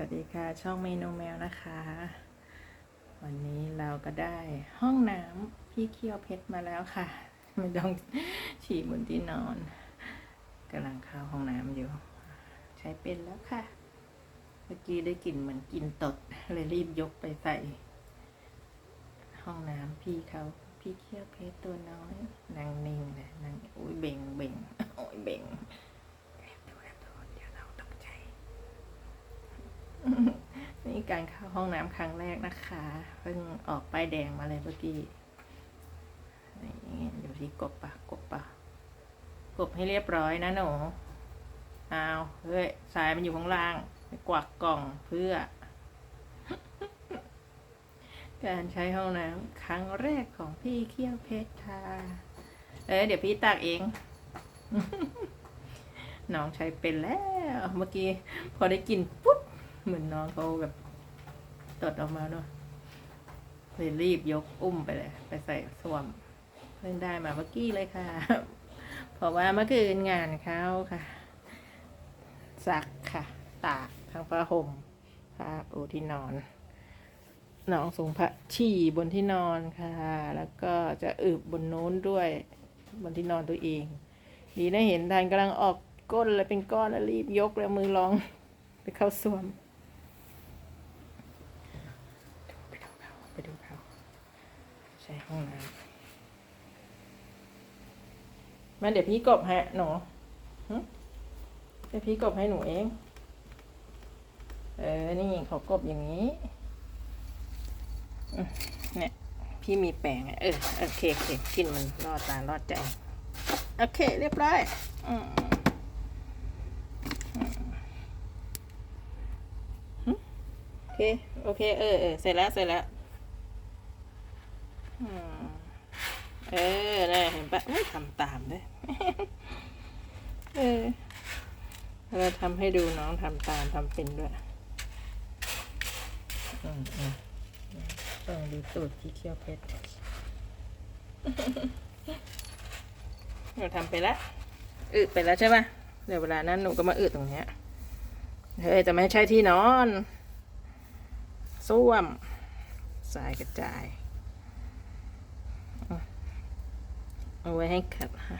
วัสดีค่ะ ช่องเมนูแมวนะคะ วันนี้เราก็ได้ห้องน้ำพี่เคี้ยวเพชรมาแล้วค่ะ ไม่ต้องฉี่บนที่นอนกำลังเข้าห้องน้ำอยู่ ใช้เป็นแล้วค่ะ เมื่อกี้ได้กลิ่นเหมือนกลินตดเลยรีบยกไปใส่ ห้องน้ำพี่เขาพี่เคี้ยวเพชรตัวน้อยนางนิ่งเลยนางโอ้ยเบ่งเบ่งโอ้ยเบ่งแอบดูแอบดูเดี๋ยวเราตกใจ นี่การเข้าห้องน้ำครั้งแรกนะคะ เพิ่งออกป้ายแดงมาเลยเมื่อกี้นี่อยู่ที่กบปะกบปะกบให้เรียบร้อยนะหนูอ้าวเฮ้ยสายมันอยู่ข้างล่างกวักกล่องเพื่อ การใช้ห้องน้ำครั้งแรกของพี่เคี้ยวเพชรค่ะเอ้ยเดี๋ยวพี่ตักเองน้องใช้เป็นแล้ว เมื่อกี้พอได้กินปุ๊บ เหมือนน้องเขาแบบ ตดออกมาเนาะเลยรีบยกอุ้มไปเลย ไปใส่สวมเพิ่งได้มาเมื่อกี้เลยค่ะ เพราะว่าเมื่อคืนงานเขาค่ะซักค่ะ ตากทั้งผ้าห่มผ้าปูที่นอนน้องสูงพระฉี่บนที่นอนค่ะ แล้วก็จะอึบบนโน้นด้วย บนที่นอนตัวเอง ดีนะเห็นทันกำลังออกก้นเลยเป็นก้อนแล้วรีบยกแล้วมือลองไปเข้าสวม ไปดูเขาไปดูเขา ใช้ห้องน้ำมาเดี๋ยวพี่กบให้หนูเดี๋ยวพี่กบให้หนูเอง เออ นี่เขากบอย่างนี้เนี่ย พี่มีแปรงเออโอเคโอเคกินมันรอดตา รอดใจ โอเค เรียบร้อยอืมโอเค โอเค เออเออเสร็จแล้ว เสร็จแล้ว เออเนี่ยเห็นปะไม่ทำตามด้วยเออเราทำให้ดูน้องทำตามทำเป็นด้วยอืมอืมต้องดูตูดที่เคี้ยวเพชรเราทำไปแล้วอึไปแล้วใช่ปะเดี๋ยวเวลานั้นหนูก็มาอึตรงเนี้ยเฮ้ยจะไม่ใช่ที่นอนส้วมสายกระจายอะ เอาไว้ให้ขัดฮะ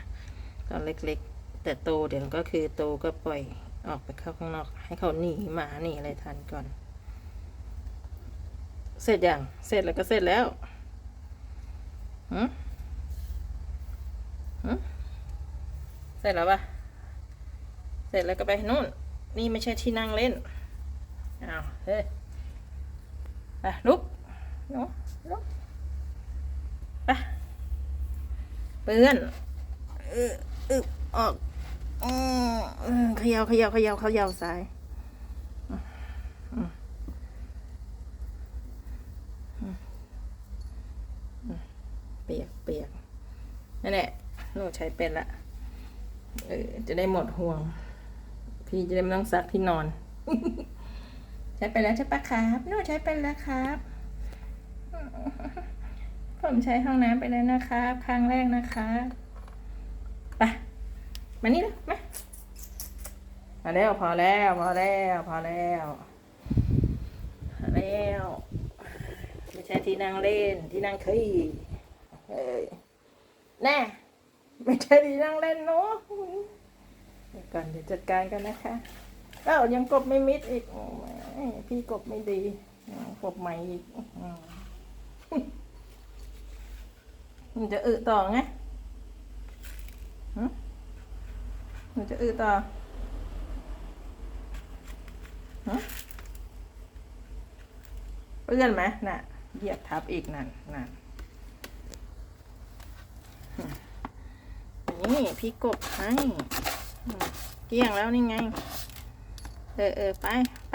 ตอนเล็กๆ แต่โตเดี๋ยวก็คือโตก็ปล่อยออกไปเข้าข้างนอก ให้เขาหนีหมาหนีอะไรทันก่อน เสร็จยังเสร็จแล้วก็เสร็จแล้วหืมหืมเสร็จแล้วปะเสร็จแล้วก็ไปนู่น นี่ไม่ใช่ที่นั่งเล่นอ้าวเฮ้ยไปลุกหนูลุกไป เปื้อนเออเออออกอืมเขยาเขยาเขยาเขยาซ้ายเปียกเปียกนั่นแหละหนูใช้เป็นละเออจะได้หมดห่วง พี่จะได้ไม่ต้องซักที่นอน ใช้ไปแล้วใช่ปะครับหนูใช้ไปแล้วครับ ผมใช้ห้องน้ำไปแล้วนะครับครั้งแรกนะคะไปมานี่เลยมาพอแล้วพอแล้วพอแล้วพอแล้วพอแล้วไม่ใช่ที่นั่งเล่นที่นั่งขี้เฮ้ยแน่ไม่ใช่ที่นั่งเล่นเนาะเดี๋ยวก่อนเดี๋ยวจัดการกันนะคะเอ้ายังกบไม่มิดอีกพี่กบไม่ดีกบใหม่อีก อืมมันจะอึต่อไงหึมันจะอึต่อเปื้อนไหมน่ะเหยียบทับอีกนั่นนั่นนี่พี่กบให้เกลี้ยงแล้วนี่ไง เออเออไปไป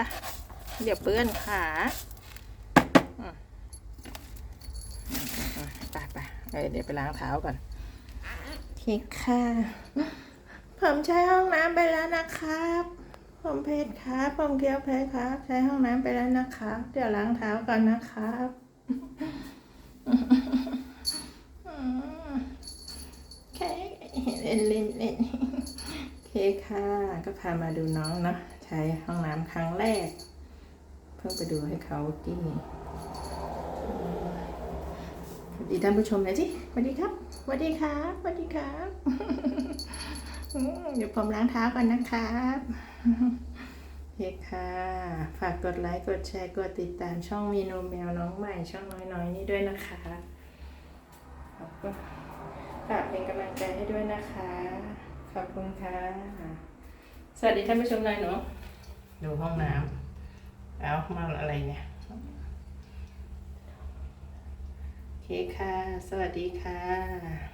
เดี๋ยวเปื้อนขาอืมอืมอืมอืมไปไป เดี๋ยวไปล้างเท้าก่อนโอเคค่ะผมใช้ห้องน้ำไปแล้วนะครับ ผมเพชรครับ ผมเกียวเพชรครับ ใช้ห้องน้ำไปแล้วนะครับ เดี๋ยวล้างเท้าก่อนนะครับเคเล่นเล่นเล่นเคค่ะ ก็พามาดูน้องเนาะ ใช้ห้องน้ำครั้งแรก เพิ่งไปดูให้เขากิน ดีท่านผู้ชมหน่อยสิสวัสดีครับสวัสดีครับสวัสดีครับเดี๋ยวผมล้างเท้าก่อนนะครับโอเคค่ะ ฝากกดไลค์ กดแชร์ กดติดตามช่องเมนูแมวน้องใหม่ช่องน้อยๆนี่ด้วยนะคะขอบคุณฝากเป็นกำลังใจให้ด้วยนะคะ ขอบคุณค่ะ สวัสดีท่านผู้ชมหน่อยหนูดูห้องน้ำเอามาอะไรเนี่ย เคค่ะ สวัสดีค่ะ